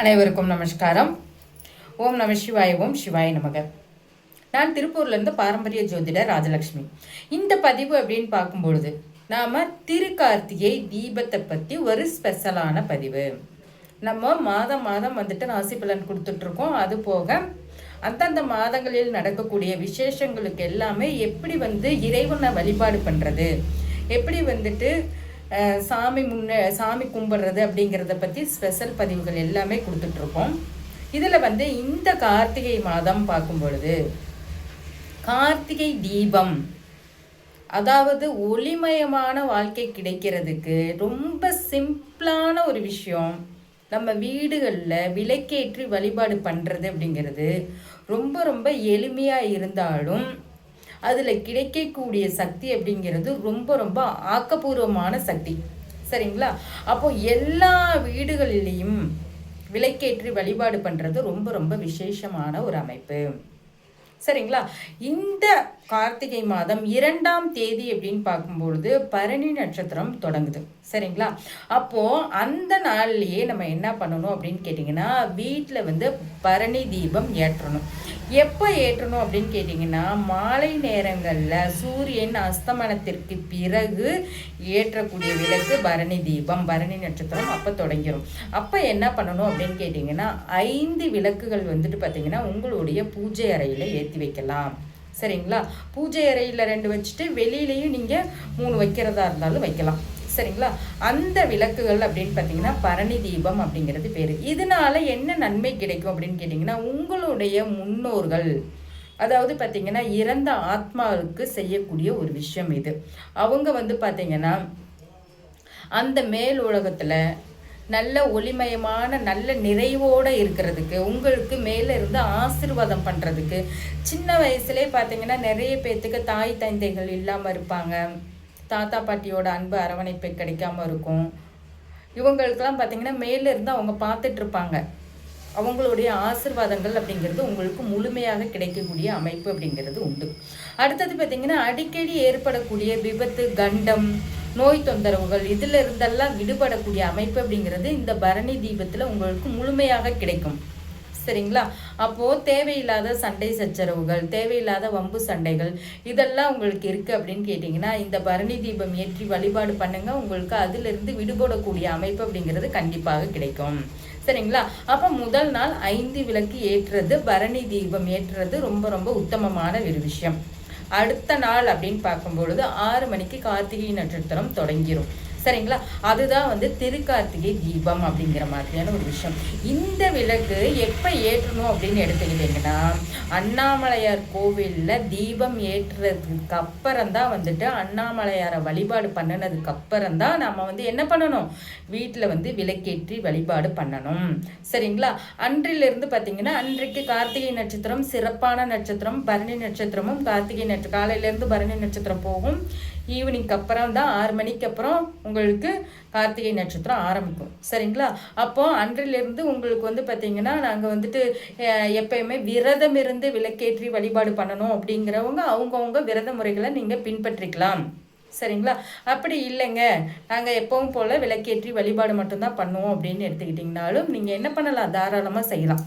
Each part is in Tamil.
அனைவருக்கும் நமஸ்காரம். ஓம் நம சிவாய ஓம் சிவாய நமக. நான் திருப்பூர்லேருந்து பாரம்பரிய ஜோதிடர் ராஜலக்ஷ்மி. இந்த பதிவு அப்படின்னு பார்க்கும்பொழுது நாம் திருக்கார்த்திகை தீபத்தை பற்றி ஒரு ஸ்பெஷலான பதிவு. நம்ம மாதம் மாதம் வந்துட்டு ராசி பலன் கொடுத்துட்ருக்கோம். அது போக அந்தந்த மாதங்களில் நடக்கக்கூடிய விசேஷங்களுக்கு எல்லாமே எப்படி வந்து இறைவனை வழிபாடு பண்ணுறது எப்படி வந்துட்டு சாமி முன்ன சாமி கும்பிட்றது அப்படிங்கிறத பற்றி ஸ்பெஷல் பதிவுகள் எல்லாமே கொடுத்துட்ருக்கோம். இதில் வந்து இந்த கார்த்திகை மாதம் பார்க்கும் பொழுது கார்த்திகை தீபம் அதாவது ஒளிமயமான வாழ்க்கை கிடைக்கிறதுக்கு ரொம்ப சிம்பிளான ஒரு விஷயம். நம்ம வீடுகளில் விளக்கேற்றி வழிபாடு பண்ணுறது அப்படிங்கிறது ரொம்ப ரொம்ப எளிமையாக இருந்தாலும் அதில் கிடைக்கக்கூடிய சக்தி அப்படிங்கிறது ரொம்ப ரொம்ப ஆக்கப்பூர்வமான சக்தி. சரிங்களா? அப்போ எல்லா வீடுகளிலையும் விலைக்கேற்றி வழிபாடு பண்ணுறது ரொம்ப ரொம்ப விசேஷமான ஒரு அமைப்பு. சரிங்களா? இந்த கார்த்திகை மாதம் இரண்டாம் தேதி அப்படின்னு பார்க்கும்பொழுது பரணி நட்சத்திரம் தொடங்குது. சரிங்களா? அப்போது அந்த நாள்லேயே நம்ம என்ன பண்ணணும் அப்படின்னு கேட்டிங்கன்னா வீட்டில் வந்து பரணி தீபம் ஏற்றணும். எப்போ ஏற்றணும் அப்படின்னு கேட்டிங்கன்னா மாலை நேரங்களில் சூரியன் அஸ்தமனத்திற்கு பிறகு ஏற்றக்கூடிய விளக்கு பரணி தீபம் பரணி நட்சத்திரம் அப்போ தொடங்கிடும் அப்போ என்ன பண்ணணும் அப்படின்னு கேட்டிங்கன்னா ஐந்து விளக்குகள் வந்துட்டு பார்த்திங்கன்னா உங்களுடைய பூஜை அறையில் ஏற்றி வைக்கலாம். சரிங்களா? பூஜை அறையில் ரெண்டு வச்சுட்டு வெளியிலையும் நீங்கள் மூணு வைக்கிறதா இருந்தாலும் வைக்கலாம். சரிங்களா? அந்த விளக்குகள் அப்படின்னு பார்த்தீங்கன்னா பரணி தீபம் அப்படிங்கிறது பேர். இதனால என்ன நன்மை கிடைக்கும் அப்படின்னு கேட்டிங்கன்னா உங்களுடைய முன்னோர்கள் அதாவது பார்த்தீங்கன்னா இறந்த ஆத்மாவுக்கு செய்யக்கூடிய ஒரு விஷயம் இது. அவங்க வந்து பார்த்தீங்கன்னா அந்த மேல் உலகத்தில் நல்ல ஒளிமயமான நல்ல நிறைவோடு இருக்கிறதுக்கு உங்களுக்கு மேலே இருந்து ஆசீர்வாதம் பண்ணுறதுக்கு சின்ன வயசுலேயே பார்த்தீங்கன்னா நிறைய பேர்த்துக்கு தாய் தந்தைகள் இல்லாமல் இருப்பாங்க. தாத்தா பாட்டியோட அன்பு அரவணைப்பு கிடைக்காம இருக்கும். இவங்களுக்கெல்லாம் பார்த்தீங்கன்னா மேலே இருந்து அவங்க பார்த்துட்ருப்பாங்க அவங்களுடைய ஆசிர்வாதங்கள் அப்படிங்கிறது உங்களுக்கு முழுமையாக கிடைக்கக்கூடிய அமைப்பு அப்படிங்கிறது உண்டு. அடுத்தது பார்த்திங்கன்னா அடிக்கடி ஏற்படக்கூடிய விபத்து கண்டம் நோய் தொந்தரவுகள் இதில் இருந்தெல்லாம் விடுபடக்கூடிய அமைப்பு அப்படிங்கிறது இந்த பரணி தீபத்தில் உங்களுக்கு முழுமையாக கிடைக்கும். சரிங்களா? அப்போது தேவையில்லாத சண்டை சச்சரவுகள் தேவையில்லாத வம்பு சண்டைகள் இதெல்லாம் உங்களுக்கு இருக்குது அப்படின்னு கேட்டிங்கன்னா இந்த பரணி தீபம் ஏற்றி வழிபாடு பண்ணுங்க. உங்களுக்கு அதிலிருந்து விடுபடக்கூடிய அமைப்பு அப்படிங்கிறது கண்டிப்பாக கிடைக்கும். சரிங்களா? அப்போ முதல் நாள் ஐந்து விளக்கு ஏற்றுறது பரணி தீபம் ஏற்றுறது ரொம்ப ரொம்ப உத்தமமான ஒரு விஷயம். அடுத்த நாள் அப்படின்னு பார்க்கும்பொழுது ஆறு மணிக்கு கார்த்திகை நட்சத்திரம் தொடங்கிடும் சரிங்களா? அதுதான் வந்து திருக்கார்த்திகை தீபம் அப்படிங்கிற மாதிரியான ஒரு விஷயம். இந்த விளக்கு எப்போ ஏற்றணும் அப்படின்னு எடுத்துக்கிட்டிங்கன்னா அண்ணாமலையார் கோவிலில் தீபம் ஏற்றுறதுக்கு அப்புறம் தான் வந்துட்டு அண்ணாமலையாரை வழிபாடு பண்ணினதுக்கு அப்புறம் தான் நம்ம வந்து என்ன பண்ணணும்? வீட்டில் வந்து விளக்கேற்றி வழிபாடு பண்ணணும். சரிங்களா? அன்றிலிருந்து பார்த்தீங்கன்னா அன்றைக்கு கார்த்திகை நட்சத்திரம் சிறப்பான நட்சத்திரம் பரணி நட்சத்திரமும் கார்த்திகை நட்ச காலையிலேருந்து பரணி நட்சத்திரம் போகும். ஈவினிங்க்கு அப்புறம் தான் ஆறு மணிக்கு அப்புறம் உங்களுக்கு கார்த்திகை நட்சத்திரம் ஆரம்பிக்கும். சரிங்களா? அப்போ அன்றிலிருந்து உங்களுக்கு வந்து பார்த்தீங்கன்னா நாங்கள் வந்துட்டு எப்பயுமே விரதம் இருந்து விளக்கேற்றி வழிபாடு பண்ணணும் அப்படிங்கிறவங்க அவங்கவுங்க விரத முறைகளை நீங்கள் பின்பற்றிக்கலாம். சரிங்களா? அப்படி இல்லைங்க. நாங்கள் எப்பவும் போல் விளக்கேற்றி வழிபாடு மட்டும்தான் பண்ணுவோம் அப்படின்னு எடுத்துக்கிட்டிங்கனாலும் நீங்கள் என்ன பண்ணலாம்? தாராளமாக செய்யலாம்.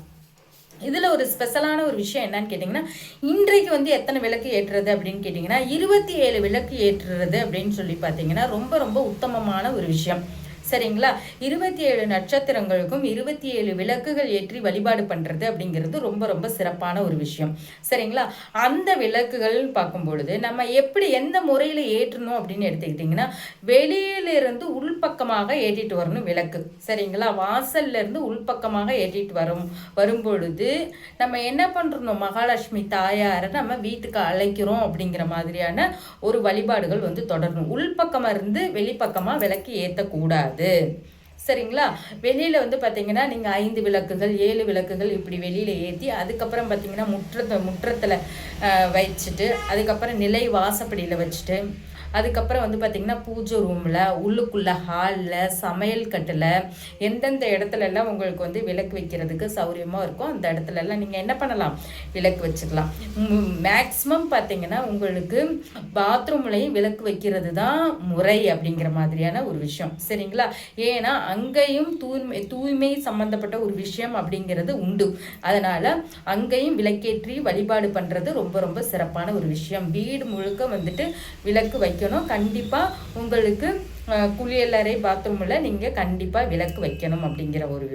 இதில் ஒரு ஸ்பெஷலான ஒரு விஷயம் என்னன்னு கேட்டிங்கன்னா இன்றைக்கு வந்து எத்தனை விளக்கு ஏற்றுறது அப்படின்னு கேட்டிங்கன்னா இருபத்தி ஏழு விளக்கு ஏற்றுறது அப்படின்னு சொல்லி பார்த்தீங்கன்னா ரொம்ப ரொம்ப உத்தமமான ஒரு விஷயம். சரிங்களா? இருபத்தி ஏழு நட்சத்திரங்களுக்கும் இருபத்தி ஏழு விளக்குகள் ஏற்றி வழிபாடு பண்ணுறது அப்படிங்கிறது ரொம்ப ரொம்ப சிறப்பான ஒரு விஷயம். சரிங்களா? அந்த விளக்குகள் பார்க்கும் பொழுது நம்ம எப்படி எந்த முறையில் ஏற்றணும் அப்படின்னு எடுத்துக்கிட்டிங்கன்னா வெளியிலிருந்து உள்பக்கமாக ஏற்றிட்டு வரணும் விளக்கு. சரிங்களா? வாசல்லேருந்து உள்பக்கமாக ஏற்றிட்டு வரும் வரும்பொழுது நம்ம என்ன பண்ணுறோம் மகாலட்சுமி தாயாரை நம்ம வீட்டுக்கு அழைக்கிறோம் அப்படிங்கிற மாதிரியான ஒரு வழிபாடுகள் வந்து தொடரணும். உள்பக்கமாக இருந்து வெளிப்பக்கமாக விளக்கு ஏற்றக்கூடாது சரிங்களா? வெளியில் வந்து பார்த்தீங்கன்னா நீங்கள் ஐந்து விளக்குகள் ஏழு விளக்குகள் இப்படி வெளியில் ஏற்றி அதுக்கப்புறம் பார்த்தீங்கன்னா முற்றத்தை முற்றத்தில் வச்சுட்டு அதுக்கப்புறம் நிலை வாசப்படியில் வச்சுட்டு அதுக்கப்புறம் வந்து பார்த்திங்கன்னா பூஜை ரூமில் உள்ளுக்குள்ளே ஹாலில் சமையல் கட்டில் எந்தெந்த இடத்துல எல்லாம் உங்களுக்கு வந்து விளக்கு வைக்கிறதுக்கு சௌரியமாக இருக்கும் அந்த இடத்துலலாம் நீங்கள் என்ன பண்ணலாம்? விளக்கு வச்சுக்கலாம். மேக்ஸிமம் பார்த்திங்கன்னா உங்களுக்கு பாத்ரூம்லையும் விளக்கு வைக்கிறது தான் முறை அப்படிங்கிற மாதிரியான ஒரு விஷயம். சரிங்களா? ஏன்னா அங்கேயும் தூய்மை தூய்மை சம்மந்தப்பட்ட ஒரு விஷயம் அப்படிங்கிறது உண்டு. அதனால் அங்கேயும் விளக்கேற்றி வழிபாடு பண்ணுறது ரொம்ப ரொம்ப சிறப்பான ஒரு விஷயம். வீடு முழுக்க வந்துட்டு விளக்கு வைக்கணும் கண்டிப்பாக உங்களுக்கு குளியலறை பாத்ரூமில் நீங்கள் கண்டிப்பாக விளக்கு வைக்கணும் அப்படிங்கிற ஒரு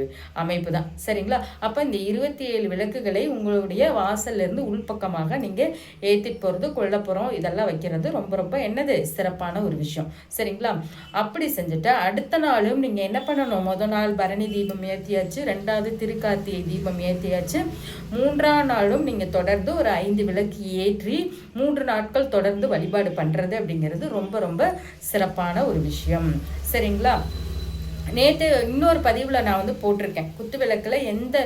அமைப்பு தான் சரிங்களா? அப்போ இந்த இருபத்தி ஏழு விளக்குகளை உங்களுடைய வாசல்லேருந்து உள்பக்கமாக நீங்கள் ஏற்றிட்டு போகிறது கொல்லப்புறம் இதெல்லாம் வைக்கிறது ரொம்ப ரொம்ப என்னது? சிறப்பான ஒரு விஷயம். சரிங்களா? அப்படி செஞ்சுட்டு அடுத்த நாளும் நீங்கள் என்ன பண்ணணும்? முதல் நாள் பரணி தீபம் ஏற்றியாச்சு ரெண்டாவது திருக்கார்த்திகை தீபம் ஏற்றியாச்சு மூன்றாம் நாளும் நீங்கள் தொடர்ந்து ஒரு ஐந்து விளக்கு ஏற்றி மூன்று நாட்கள் தொடர்ந்து வழிபாடு பண்ணுறது அப்படிங்கிறது ரொம்ப ரொம்ப சிறப்பான ஒரு விஷயம். விஷயம். சரிங்களா? நேற்று இன்னொரு பதிவில் நான் வந்து போட்டிருக்கேன். குத்து விளக்கில் எந்த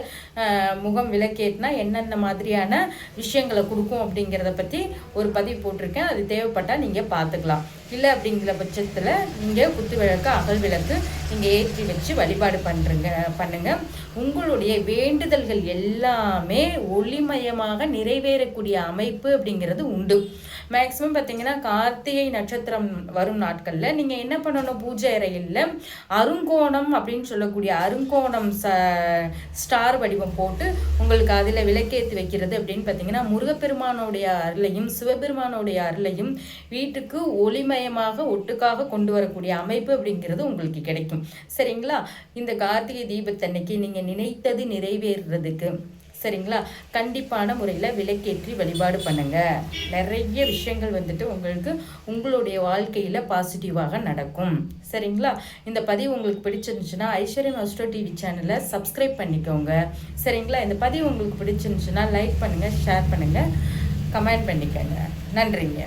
முகம் விளக்கேட்டினா என்னென்ன மாதிரியான விஷயங்களை கொடுக்கும் அப்படிங்கிறத பற்றி ஒரு பதிவு போட்டிருக்கேன். அது தேவைப்பட்டால் நீங்கள் பார்த்துக்கலாம். இல்லை அப்படிங்கிற பட்சத்தில் நீங்கள் குத்து விளக்கு அகல் விளக்கு நீங்கள் ஏற்றி வச்சு வழிபாடு பண்ணுறங்க பண்ணுங்கள் உங்களுடைய வேண்டுதல்கள் எல்லாமே ஒளிமயமாக நிறைவேறக்கூடிய அமைப்பு அப்படிங்கிறது உண்டு. மேக்ஸிமம் பார்த்தீங்கன்னா கார்த்திகை நட்சத்திரம் வரும் நாட்களில் நீங்கள் என்ன பண்ணணும்? பூஜை அறையில் அருங்கோணம் அப்படின்னு சொல்லக்கூடிய அருங்கோணம் ச ஸ்டார் வடிவம் போட்டு உங்களுக்கு அதில் விளக்கேற்றி வைக்கிறது அப்படின்னு பார்த்தீங்கன்னா முருகப்பெருமானோடைய அருளையும் சிவபெருமானோடைய அருளையும் வீட்டுக்கு ஒளிமயமாக ஒட்டுக்காக கொண்டு வரக்கூடிய அமைப்பு அப்படிங்கிறது உங்களுக்கு கிடைக்கும். சரிங்களா? இந்த கார்த்திகை தீபத்தன்னைக்கு நீங்கள் நினைத்தது நிறைவேறுறதுக்கு சரிங்களா? கண்டிப்பான முறையில் விளக்கேற்றி வழிபாடு பண்ணுங்கள் நிறைய விஷயங்கள் வந்துட்டு உங்களுக்கு உங்களுடைய வாழ்க்கையில் பாசிட்டிவாக நடக்கும். சரிங்களா? இந்த பதிவு உங்களுக்கு பிடிச்சிருந்துச்சுன்னா ஐஸ்வர்யம் அஸ்ட்ரோ டிவி சேனலை சப்ஸ்கிரைப் பண்ணிக்கோங்க. சரிங்களா? இந்த பதிவு உங்களுக்கு பிடிச்சிருந்துச்சுன்னா லைக் பண்ணுங்கள் ஷேர் பண்ணுங்கள் கமெண்ட் பண்ணிக்கோங்க. நன்றிங்க.